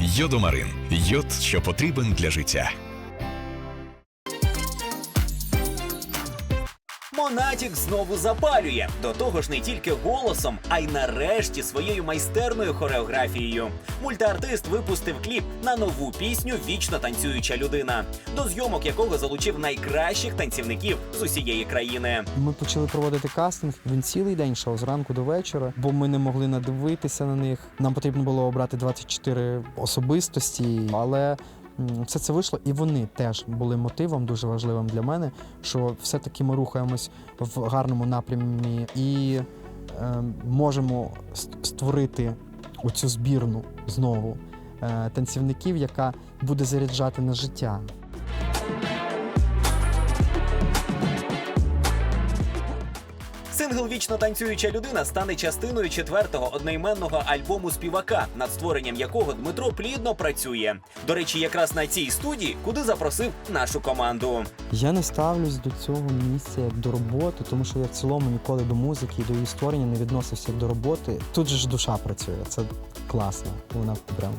Йодомарин. Йод, що потрібен для життя. Монатік знову запалює. До того ж, не тільки голосом, а й нарешті своєю майстерною хореографією. Мультиартист випустив кліп на нову пісню Вічно танцююча людина, до зйомок якого залучив найкращих танцівників з усієї країни. Ми почали проводити кастинг. Він цілий день йшов зранку до вечора, бо ми не могли надивитися на них. Нам потрібно було обрати 24 особистості, але все це вийшло, і вони теж були мотивом дуже важливим для мене, що все-таки ми рухаємось в гарному напрямі і е, можемо створити оцю збірну знову е, танцівників, яка буде заряджати на життя. Сингл Вічно танцююча людина стане частиною четвертого одноіменного альбому співака, над створенням якого Дмитро плідно працює. До речі, якраз на цій студії, куди запросив нашу команду. Я не ставлюсь до цього місця як до роботи, тому що я в цілому ніколи до музики і до її створення не відносився до роботи. Тут же ж душа працює, це класно. Вона прям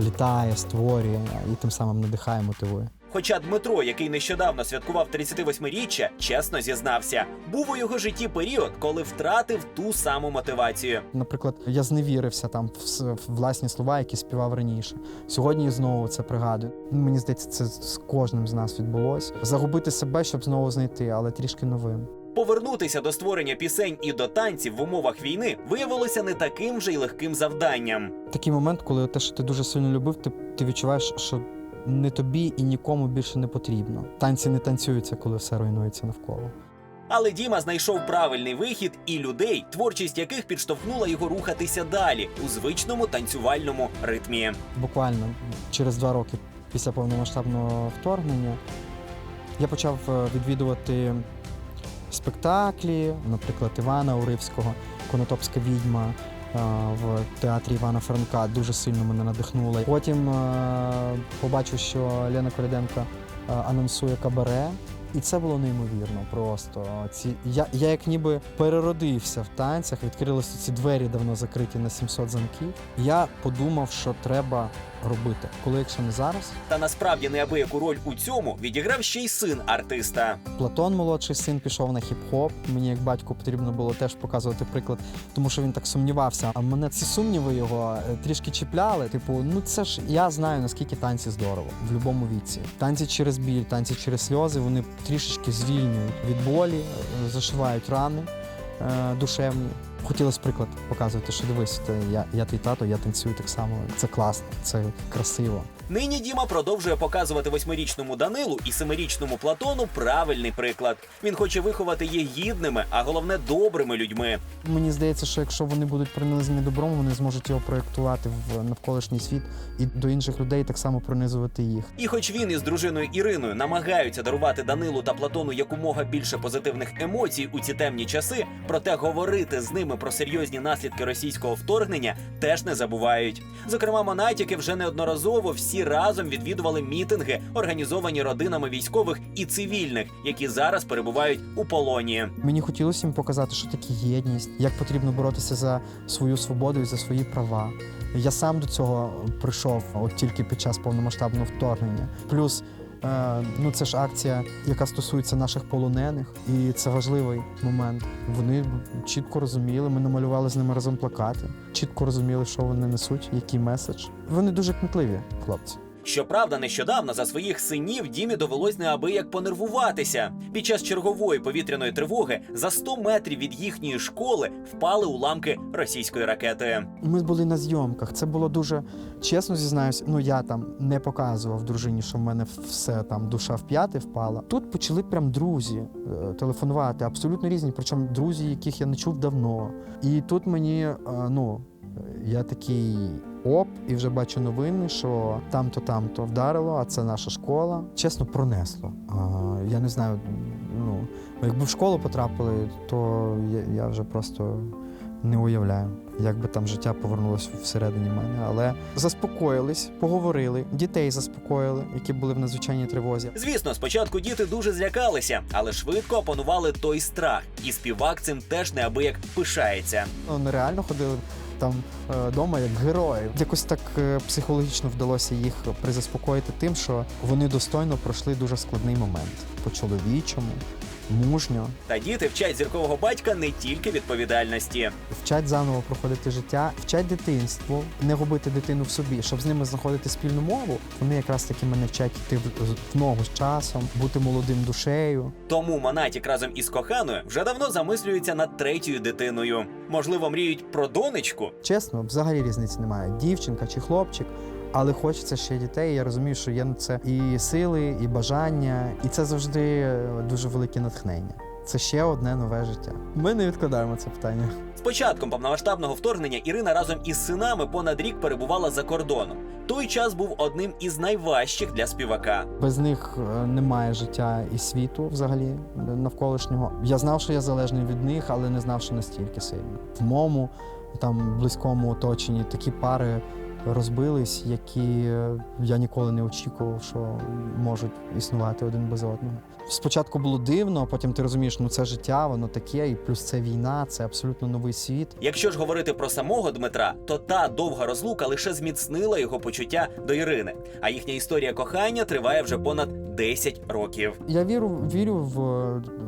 літає, створює і тим самим надихає, мотивує. Хоча Дмитро, який нещодавно святкував 38-річчя, чесно зізнався, був у його житті період, коли втратив ту саму мотивацію. Наприклад, я зневірився там в, власні слова, які співав раніше. Сьогодні знову це пригадую. Мені здається, це з кожним з нас відбулось. Загубити себе, щоб знову знайти, але трішки новим. Повернутися до створення пісень і до танців в умовах війни виявилося не таким вже й легким завданням. Такий момент, коли те, що ти дуже сильно любив, ти, ти відчуваєш, що не тобі і нікому більше не потрібно. Танці не танцюються, коли все руйнується навколо. Але Діма знайшов правильний вихід і людей, творчість яких підштовхнула його рухатися далі у звичному танцювальному ритмі. Буквально через два роки після повномасштабного вторгнення я почав е, відвідувати спектаклі, наприклад, Івана Уривського, Конотопська відьма. В театрі Івана Франка дуже сильно мене надихнула. Потім е, побачив, що Лена Коляденко е, анонсує кабаре, і це було неймовірно. Просто ці я, я як ніби переродився в танцях, відкрилися ці двері давно закриті на 700 замків. Я подумав, що треба робити, коли якщо не зараз. Та насправді неабияку роль у цьому відіграв ще й син артиста. Платон, молодший син, пішов на хіп-хоп. Мені як батьку потрібно було теж показувати приклад, тому що він так сумнівався. А мене ці сумніви його е, трішки чіпляли. Типу, ну це ж я знаю наскільки танці здорово в будь-якому віці. Танці через біль, танці через сльози. Вони трішечки звільнюють від болі, е, зашивають рани е, душевні. Хотілося приклад показувати, що дивись, те, я, я твій тато, я танцюю так само. Це класно, це красиво. Нині Діма продовжує показувати восьмирічному Данилу і семирічному Платону правильний приклад. Він хоче виховати їх гідними, а головне добрими людьми. Мені здається, що якщо вони будуть пронизані добром, вони зможуть його проєктувати в навколишній світ і до інших людей так само пронизувати їх. І хоч він із дружиною Іриною намагаються дарувати Данилу та Платону якомога більше позитивних емоцій у ці темні часи, проте говорити з ними про серйозні наслідки російського вторгнення теж не забувають. Зокрема, монатіки вже неодноразово всі разом відвідували мітинги, організовані родинами військових і цивільних, які зараз перебувають у полоні. Мені хотілося їм показати, що таке єдність, як потрібно боротися за свою свободу і за свої права. Я сам до цього прийшов от тільки під час повномасштабного вторгнення. Плюс. Е, Ну, це ж акція, яка стосується наших полонених, і це важливий момент. Вони чітко розуміли. Ми намалювали з ними разом плакати, чітко розуміли, що вони несуть, який меседж. Вони дуже кмітливі, хлопці. Щоправда, нещодавно за своїх синів Дімі довелось неабияк понервуватися. Під час чергової повітряної тривоги за 100 метрів від їхньої школи впали уламки російської ракети. Ми були на зйомках. Це було дуже чесно зізнаюсь. Ну я там не показував дружині, що в мене все там душа в п'яти впала. Тут почали прям друзі е, телефонувати, абсолютно різні, причому друзі, яких я не чув давно. І тут мені е, ну. Я такий оп, і вже бачу новини, що там-то, там-то вдарило, а це наша школа. Чесно, пронесло. А, я не знаю, ну, якби в школу потрапили, то я, я вже просто не уявляю, як би там життя повернулося всередині мене. Але заспокоїлись, поговорили, дітей заспокоїли, які були в надзвичайній тривозі. Звісно, спочатку діти дуже злякалися, але швидко опанували той страх, і співак цим теж неабияк пишається. Вони реально ходили там вдома як героїв. Якось так е, психологічно вдалося їх призаспокоїти тим, що вони достойно пройшли дуже складний момент по-чоловічому, мужньо. Та діти вчать зіркового батька не тільки відповідальності. Вчать заново проходити життя, вчать дитинство, не губити дитину в собі, щоб з ними знаходити спільну мову. Вони якраз таки мене вчать йти в- в ногу з часом, бути молодим душею. Тому Монатік разом із коханою вже давно замислюється над третьою дитиною. Можливо, мріють про донечку. Чесно, взагалі різниці немає. Дівчинка чи хлопчик. Але хочеться ще дітей. Я розумію, що є на це і сили, і бажання, і це завжди е, дуже велике натхнення. Це ще одне нове життя. Ми не відкладаємо це питання. З початком повномасштабного вторгнення Ірина разом із синами понад рік перебувала за кордоном. Той час був одним із найважчих для співака. Без них е, немає життя і світу взагалі навколишнього. Я знав, що я залежний від них, але не знав, що настільки сильно. В моєму там близькому оточенні такі пари розбились, які е, я ніколи не очікував, що можуть існувати один без одного. Спочатку було дивно, а потім ти розумієш, ну це життя, воно таке, і плюс це війна, це абсолютно новий світ. Якщо ж говорити про самого Дмитра, то та довга розлука лише зміцнила його почуття до Ірини. А їхня історія кохання триває вже понад 10 років. Я вірю, вірю в,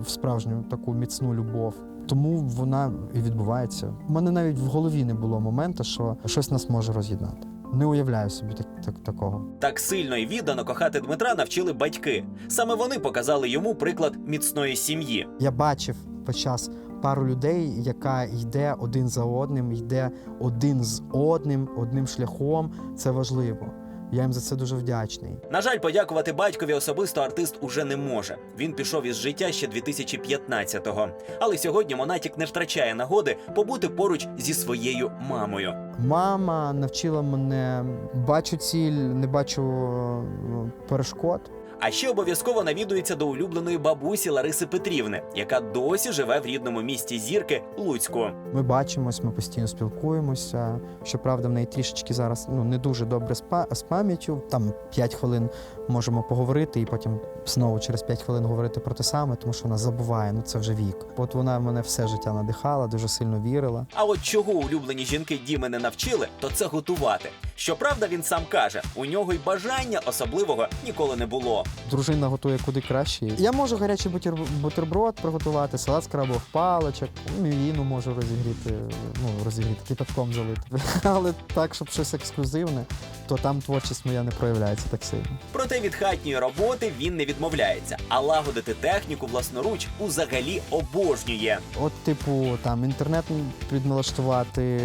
в справжню таку міцну любов. Тому вона і відбувається. У мене навіть в голові не було моменту, що щось нас може роз'єднати. Не уявляю собі так, так, такого. Так сильно і віддано кохати Дмитра навчили батьки. Саме вони показали йому приклад міцної сім'ї. Я бачив під час пару людей, яка йде один за одним, йде один з одним, одним шляхом. Це важливо. Я їм за це дуже вдячний. На жаль, подякувати батькові особисто артист уже не може. Він пішов із життя ще 2015-го. Але сьогодні Монатік не втрачає нагоди побути поруч зі своєю мамою. Мама навчила мене бачу ціль, не бачу е, перешкод. А ще обов'язково навідується до улюбленої бабусі Лариси Петрівни, яка досі живе в рідному місті зірки Луцьку. Ми бачимось, ми постійно спілкуємося. Щоправда, в неї трішечки зараз ну не дуже добре з, пам'яттю. Там 5 хвилин можемо поговорити, і потім знову через 5 хвилин говорити про те саме, тому що вона забуває. Ну це вже вік. От вона мене все життя надихала, дуже сильно вірила. А от чого улюблені жінки Діми не навчили, то це готувати. Щоправда, він сам каже, у нього й бажання особливого ніколи не було. Дружина готує куди краще. Я можу гарячий бутер... бутерброд приготувати, салат з крабових паличок, мівіну можу розігріти, ну розігріти кипятком залити. Але так, щоб щось ексклюзивне, то там творчість моя не проявляється так сильно. Проте від хатньої роботи він не відмовляється, а лагодити техніку власноруч узагалі обожнює. От, типу, там інтернет підналаштувати,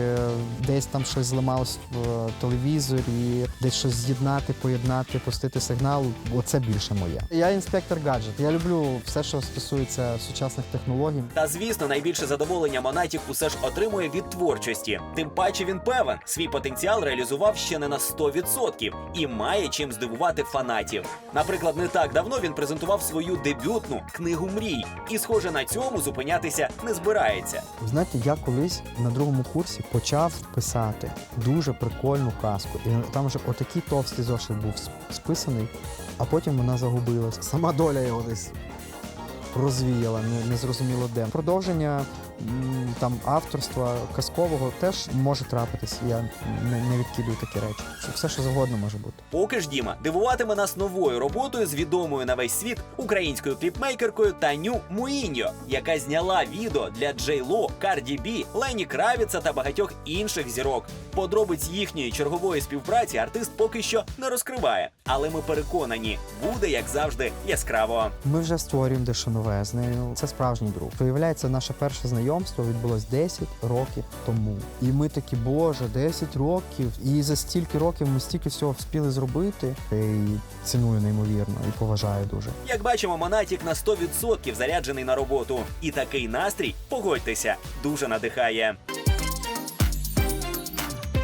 десь там щось зламалось в телевізорі, десь щось з'єднати, поєднати, пустити сигнал. Оце більше моє. Я інспектор гаджет. Я люблю все, що стосується сучасних технологій. Та звісно, найбільше задоволення Монатік усе ж отримує від творчості. Тим паче він певен, свій потенціал реалізував ще не на 100% і має чим здивувати фанатів. Наприклад, не так давно він презентував свою дебютну книгу мрій, і, схоже, на цьому зупинятися не збирається. Знаєте, я колись на другому курсі почав писати дуже прикольну казку. І там вже отакий товстий зошит був списаний, а потім вона загубилась. Сама доля його десь розвіяла, не, не зрозуміло де. Продовження там авторства казкового теж може трапитись. Я не, не відкидую такі речі. Що все, що завгодно може бути. Поки ж Діма дивуватиме нас новою роботою з відомою на весь світ українською кліпмейкеркою Таню Муіньо, яка зняла відео для Джей Ло, Карді Бі, Лені Кравіца та багатьох інших зірок. Подробиць їхньої чергової співпраці артист поки що не розкриває, але ми переконані, буде як завжди яскраво. Ми вже створюємо дещо нове з нею. Це справжній друг. Виявляється, наше перше знайомство відбулось 10 років тому. І ми такі, боже, 10 років. І за стільки років ми стільки всього вспіли зробити. І ціную неймовірно і поважаю дуже. Як бачимо, Монатік на 100% заряджений на роботу. І такий настрій, погодьтеся, дуже надихає.